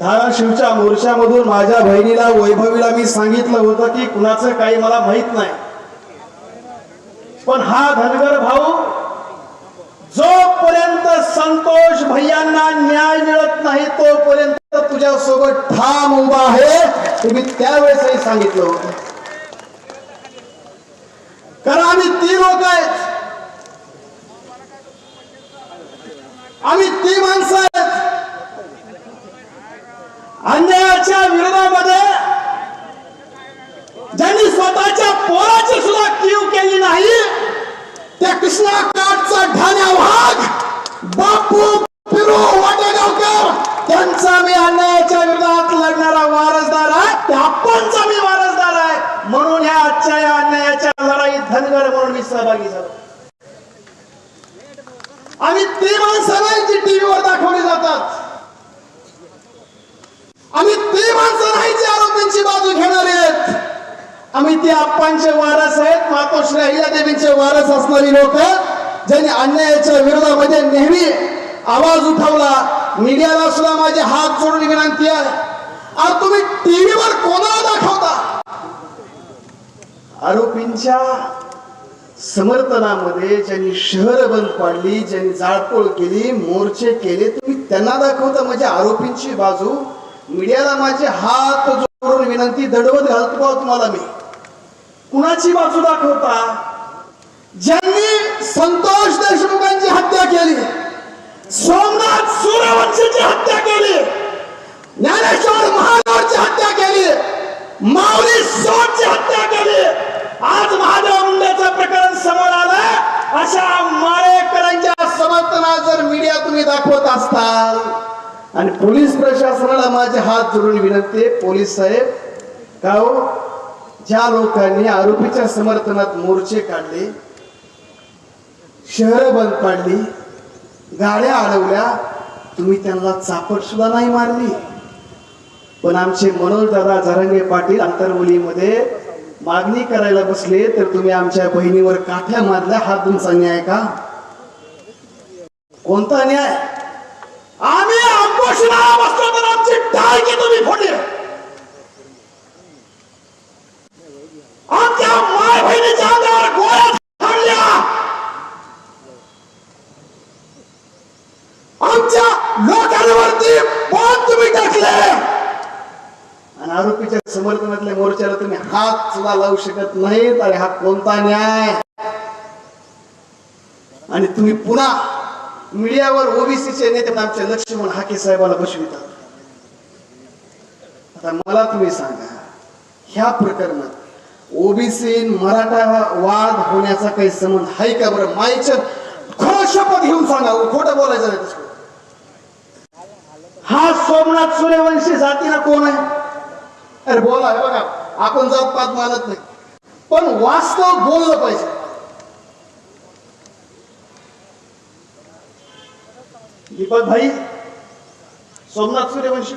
धाराशिवच्या मोर्चामधून माझ्या बहिणीला वैभवीला मी सांगितलं होतं की कुणाचं काही मला माहीत नाही. पण हा धनगर भाऊ जोपर्यंत संतोष भैयांना न्याय मिळत नाही तोपर्यंत तुझ्या सोबत ठाम उभा आहे तुम्ही त्यावेळेसही सांगितलं होतं. कारण आम्ही ती लोक आहेत. आम्ही ती माणसं आहेत अन्यायाच्या विरोधामध्ये ज्यांनी स्वतःच्या पोराची सुद्धा कीव केली नाही त्या कृष्णा काठचा ढाण्या वाघ बापू फिरू वाटेगावकर स्वामी अन्यायाच्या विरोधात लढणारा वारसदार आहे. त्या आपणचा मी वारसदार आहे. म्हणून ह्या आजच्या या अन्यायाच्या लढाईत धनगर म्हणून मी सहभागी झालो. आणि ते माणसं नाही जी टीव्हीवर दाखवली जातात. आणि ते माणसं नाही जे आरोपींची बाजू घेणारे आहेत. आम्ही ते आप्पांचे वारस आहेत. मातोश्री अहिल्या देवींचे वारस असणारी लोक ज्यांनी अन्यायाच्या विरोधामध्ये नेहमी आवाज उठवला. मीडियाला सुद्धा माझे हात जोडून विनंती आहे. आज तुम्ही टीव्हीवर कोणाला दाखवता? आरोपींच्या समर्थनामध्ये ज्यांनी शहर बंद पाडली ज्यांनी जाळपोळ केली मोर्चे केले तुम्ही त्यांना दाखवता म्हणजे आरोपींची बाजू. मीडियाला माझे हात जोडून विनंती दडवत घालतो तुम्हाला मी. कुणाची बाजू दाखवता? ज्यांनी संतोष देशमुखांची हत्या केली. सोमनाथ सूर्यवंशीची हत्या केली. ज्ञानेश्वर महादेवची हत्या केली. माऊली सोडची हत्या केली. आज महादेव मुंडेचं प्रकरण समोर आलं अशा माळेकरांच्या समर्थनात जर मीडिया तुम्ही दाखवत असताल आणि पोलीस प्रशासनाला माझे हात जोडून विनंती आहे, पोलीस साहेब का हो? ज्या लोकांनी आरोपीच्या समर्थनात मोर्चे काढले शहर बंद पाडली गाड्या अडवल्या तुम्ही त्यांना चापट सुद्धा नाही मारली. पण आमचे मनोजदादा जरंगे पाटील आंतरवलीमध्ये मागणी करायला बसले तर तुम्ही आमच्या बहिणीवर काठ्या मारल्या. हा तुमचा न्याय का? कोणता न्याय? आम्ही आमची टाळकी तुम्ही फोडली. आमच्या माय बहिणीच्या अंगावर गोळ्या झाडल्या आमच्या लोकांवरती बॉम्ब तुम्ही टाकले आणि आरोपीच्या समर्थनातल्या मोर्चाला तुम्ही हात सुद्धा लावू शकत नाही तर हा कोणता न्याय? आणि तुम्ही पुन्हा मीडियावर ओबीसीचे नेते आमचे आमच्या लक्ष्मण हाके साहेबाला बसवितात आता मला तुम्ही सांगा ह्या प्रकरणात ओबीसी मराठा वाद होण्याचा काही संबंध आहे का बरं? माईच्या खरं शपथ घेऊन सांगा खोटं बोलायचं नाही हा सोमनाथ सूर्यवंशी जातीला कोण आहे? अरे बोला बघा. आपण जात पात मानत नाही. पण वास्तव बोललं पाहिजे. दीपक भाई सोमनाथ सूर्यवंशी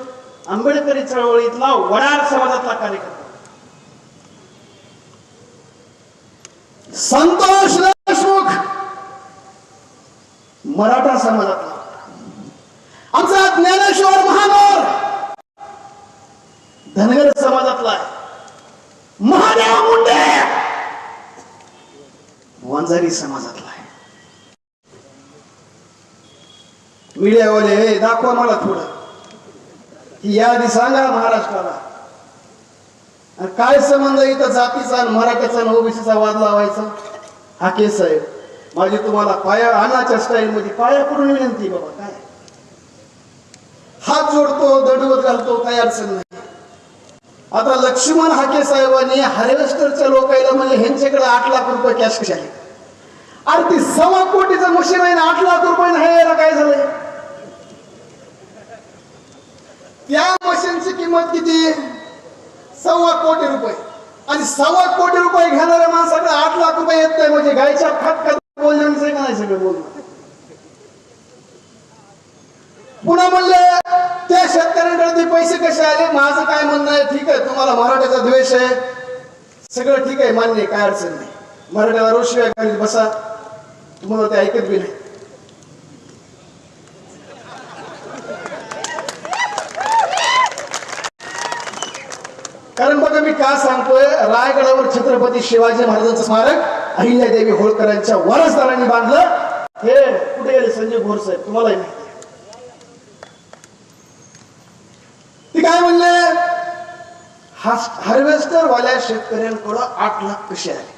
आंबेडकरी चळवळीतला वडार समाजातला कार्यकर्ता. संतोष देशमुख मराठा समाजातला. आमचा ज्ञानेश्वर महानोर धनगर समाजातला आहे महादेव मुंडे वंजारी समाजातला आहे. मीडियावाले हे दाखवा मला थोडं. ही यादी सांगा महाराष्ट्राला. काय संबंध इथं जातीचा आणि मराठ्याचा आणि ओबीसीचा वाद लावायचा? हा केस आहे. माझी तुम्हाला पाया आणाच्या स्टाईल मध्ये पाया करून विनंती बाबा काय? हात जोडतो दडवत घालतो काही अडचण नाही. आता लक्ष्मण हाके साहेबांनी हार्वेस्टरच्या लोकांना म्हणजे ह्यांच्याकडे आठ लाख रुपये कॅश कशी आहे अरे ती सव्वा कोटीचं मशीन आहे ना आठ लाख रुपये नाही यायला काय झालंय? त्या मशीनची किंमत किती? सव्वा कोटी रुपये. आणि सव्वा कोटी रुपये घेणाऱ्या माणसाकडे आठ लाख रुपये येत नाही म्हणजे गायच्या खात बोलण्याचं का नाही सगळं बोल पुन्हा म्हणले त्या शेतकऱ्यांकडे ते पैसे कसे आले? माझं काय म्हणणं आहे ठीक आहे तुम्हाला मराठ्याचा द्वेष आहे. सगळं ठीक आहे मान्य काय अडचण नाही. मराठ्याला रोज शिवाय करीत बसा. तुम्हाला ते ऐकत बी नाही. कारण बघा मी का सांगतोय? रायगडावर छत्रपती शिवाजी महाराजांचं स्मारक अहिल्यादेवी होळकरांच्या वारसदारांनी बांधलं. हे कुठे गेले संजय भोर साहेब? तुम्हालाही माहिती ती काय म्हणले? हार्वेस्टर वाल्या शेतकऱ्यांकडं आठ लाख कसे आले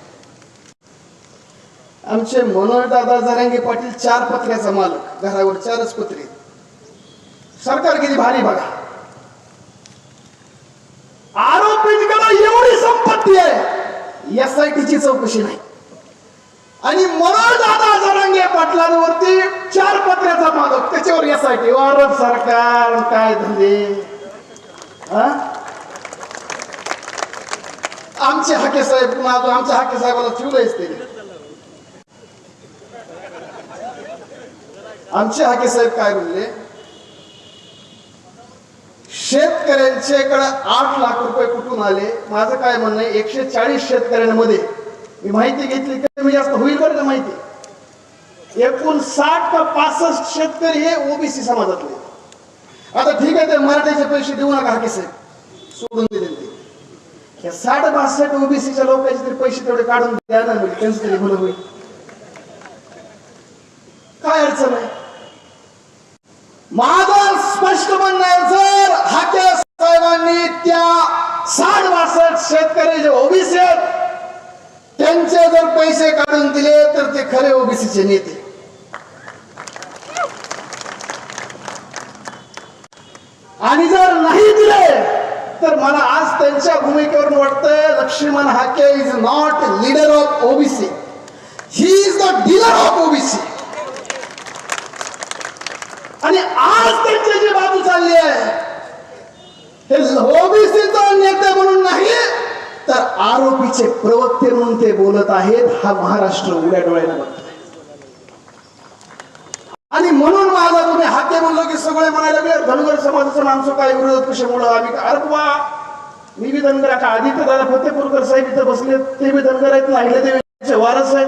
आमचे मनोहर दादा जरांगे पाटील चार पत्र्याचा मालक घरावर चारच पत्रे सरकार किती भारी बघा. आरोपींकडे एवढी संपत्ती आहे. एस आय टीची चौकशी नाही. आणि मनोहर दादा जरांगे पाटलांवरती चार पत्र्याचा मालक त्याच्यावर एस आय टी वारब सरकार काय धंदे? हा? आमचे हाके साहेब पुन्हा आमच्या हाके साहेबाला ठेवलंयच ते. आमचे हाके साहेब काय म्हणले शेतकऱ्यांच्याकडे आठ लाख रुपये कुठून आले? माझं काय म्हणणं आहे एकशे चाळीस शेतकऱ्यांमध्ये. मी माहिती घेतली कमी जास्त होईल बरं का माहिती? एकूण साठ का पासष्ट शेतकरी हे ओबीसी समाजातले आता ठीक आहे ते मराठीचे पैसे देऊ नका हाके साहेब. सोडून दिले ते या साठ बासष्ट ओबीसीच्या लोकांचे तरी पैसे तेवढे काढून द्या ना त्यांचं तरी भलं होईल. काय अडचण आहे? माझं स्पष्ट म्हणणं आहे जर हाके साहेबांनी त्या साठ बासष्ट शेतकरी जे ओबीसी आहेत त्यांचे जर पैसे काढून दिले तर ते खरे ओबीसीचे नेते. आणि जर नाही दिले तर मला आज त्यांच्या भूमिकेवरून वाटतंय Laxman Hake is not leader of OBC he is the dealer of OBC आणि आज त्यांची जी बाजू चालली आहे हे ओबीसीचा नेते म्हणून नाही तर आरोपीचे प्रवक्ते म्हणून ते बोलत आहेत हा महाराष्ट्र उघड्या डोळ्याने बघतो आणि म्हणून माझा तुम्ही हाते म्हणलो की सगळे म्हणायला लागले धनगर समाजाचं माणसं काय विरोध कशामुळं आम्ही काय- अरे बा मी बी धनगर आता आदित्य दादा फतेपूरकर साहेब इथं बसले ते बी धनगर आहेत ना ते वारस आहेत.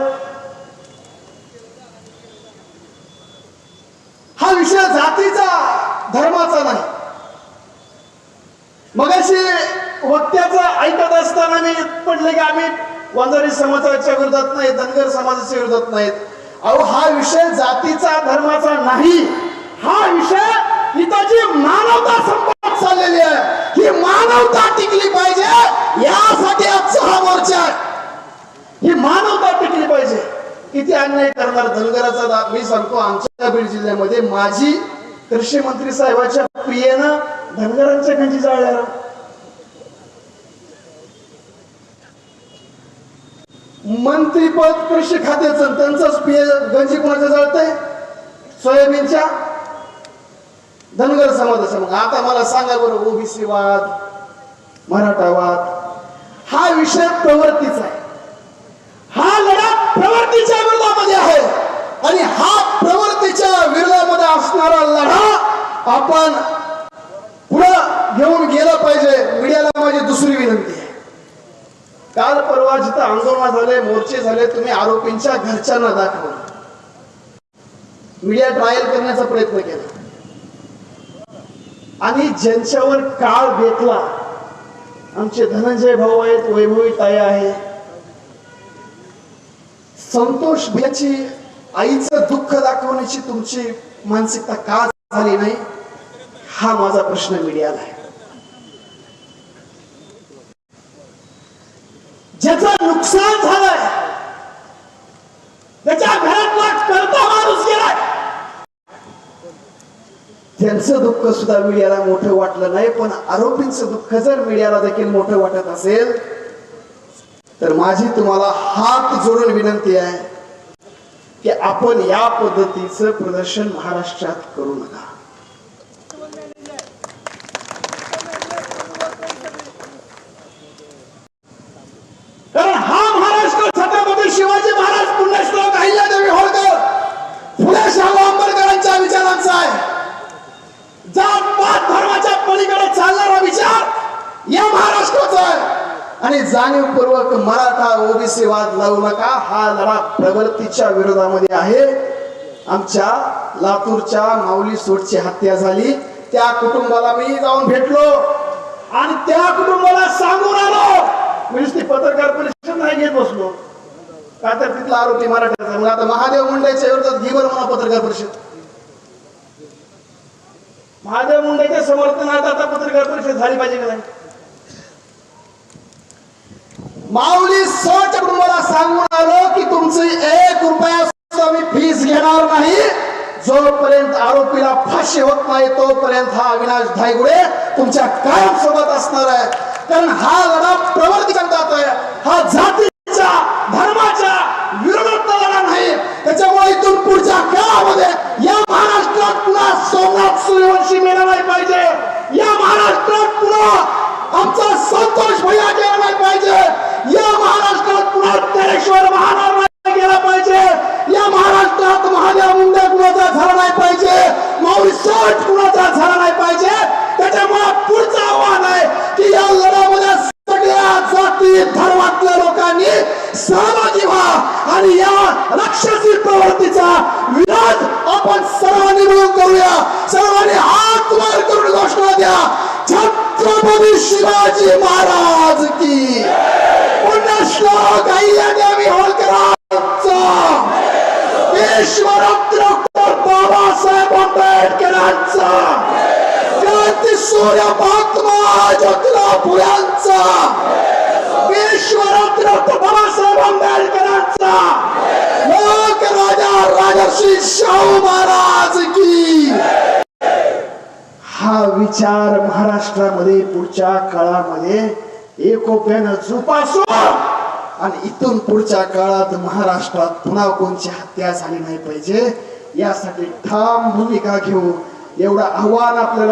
विषय जातीचा धर्माचा नाही. मगाशी वक्त्याचं ऐकत असताना मी पडले की आम्ही वंजारी समाजाच्या विरोधात नाही धनगर समाजाच्या विरोधात नाहीत अहो हा विषय जातीचा धर्माचा नाही. हा विषय इथं जी मानवता संपत चाललेली आहे. ही मानवता टिकली पाहिजे यासाठी आजचा हा मोर्चा आहे. ही मानव किती अन्याय करणार? धनगराचा दाब मी सांगतो आमच्या बीड जिल्ह्यामध्ये माजी कृषी मंत्री साहेबाच्या प्रियेनं धनगरांच्या गंजी जाळल्या. मंत्रीपद कृषी खात्याचं त्यांचंच पिय गंजी कोणाच्या जळतंय सोयाबीनच्या धनगर समाजाचं मग आता मला सांगा बरं ओबीसी वाद मराठा वाद हा विषय प्रवृत्तीचा आहे. प्रवृत्तीच्या विरोधामध्ये आहे आणि हा प्रवृत्तीच्या विरोधामध्ये असणारा लढा आपण पुढं घेऊन गेला पाहिजे. मीडियाला माझी दुसरी विनंती आहे. काल परवा जिथं आंदोलन झाले मोर्चे झाले तुम्ही आरोपींच्या घरच्यांना दाखवलं मीडिया ट्रायल करण्याचा प्रयत्न केला. आणि ज्यांच्यावर काळ बेतला आमचे धनंजय भाऊ आहेत वैभवी ताई आहे संतोष भैयाची आईचं दुःख दाखवण्याची तुमची मानसिकता का झाली नाही हा माझा प्रश्न मीडियाला आहे. ज्याचं नुकसान झालंय त्याच्या घरातला करता माणूस गेलाय. त्यांचं दुःख सुद्धा मीडियाला मोठं वाटलं नाही पण आरोपींचं दुःख जर मीडियाला देखील मोठं वाटत असेल तर माझी तुम्हाला हात जोडून विनंती आहे की आपण या पद्धतीचं प्रदर्शन महाराष्ट्रात करू नका. कारण हा महाराष्ट्र छत्रपती शिवाजी महाराज पुण्यश्लोक अहिल्यादेवी होळकर फुले शाहू आंबेडकरांच्या विचारांचा आहे. जात पात धर्माच्या पलीकडे चालणारा विचार या महाराष्ट्राचा आहे. आणि जाणीवपूर्वक मराठा ओबीसी वाद लावू नका. हा लढा प्रवृत्तीच्या विरोधामध्ये आहे. आमच्या लातूरच्या माऊली सोटची हत्या झाली. त्या कुटुंबाला मी जाऊन भेटलो. आणि त्या कुटुंबाला सांगून आलो. मी पत्रकार परिषद नाही घेत बसलो. का तर तिथला आरोपी मराठ्याचा मग आता महादेव मुंडेच्या विरोधात घे बरं मला पत्रकार परिषद. महादेव मुंडेच्या समर्थनात आता पत्रकार परिषद झाली पाहिजे का नाही? माऊली सच कुटुंबाला सांगून आलो की तुमची एक रुपया मी फीस घेणार नाही. जोपर्यंत आरोपीला फाशी होत नाही तोपर्यंत हा अविनाश धायगुडे तुमच्या कायम सोबत असणार आहे. कारण हा लढा प्रवर्ती करतात आहे. हा जातीच्या धर्माच्या विरोधातला लढा नाही. त्याच्यामुळे इथून पुढच्या काळामध्ये या महाराष्ट्रात पुन्हा सोमनाथ सूर्यवंशी मिळाला पाहिजे. या महाराष्ट्रात पुन्हा आमचा संतोष भैया गेला नाही पाहिजे. या महाराष्ट्रात पुन्हा ज्ञानेश्वर महाराज गेला पाहिजे. या महाराष्ट्रात महादेव मुंडे कुणाचा झाला नाही पाहिजे. माऊली सट कुणाचा झाला नाही पाहिजे. त्याच्यामुळे पुढचं आव्हान आहे की या लढ्यामध्ये सगळ्या जाती धर्मातल्या लोकांनी सहभागी व्हा आणि या राक्षसी प्रवृत्तीचा विरोध आपण सर्वांनी मिळून करूया. सर्वांनी हात वर करून घोषणा द्या. छत्रपती शिवाजी महाराज की। पुण्यश्लोक अय्यादेवी होळकरांचा। विश्वरत्न डॉक्टर बाबासाहेब आंबेडकरांचा। क्रांती सूर्य महात्मा ज्योतिराव फुल्यांचा विश्वरत्न डॉक्टर बाबासाहेब आंबेडकरांचा। लोक राजा राजर्षी शाहू महाराज की हा विचार महाराष्ट्रामध्ये पुढच्या काळामध्ये एकोप्यानं जोपासू आणि इथून पुढच्या काळात महाराष्ट्रात पुन्हा कोणची हत्या झाली नाही पाहिजे यासाठी ठाम भूमिका घेऊ एवढं आव्हान आपल्याला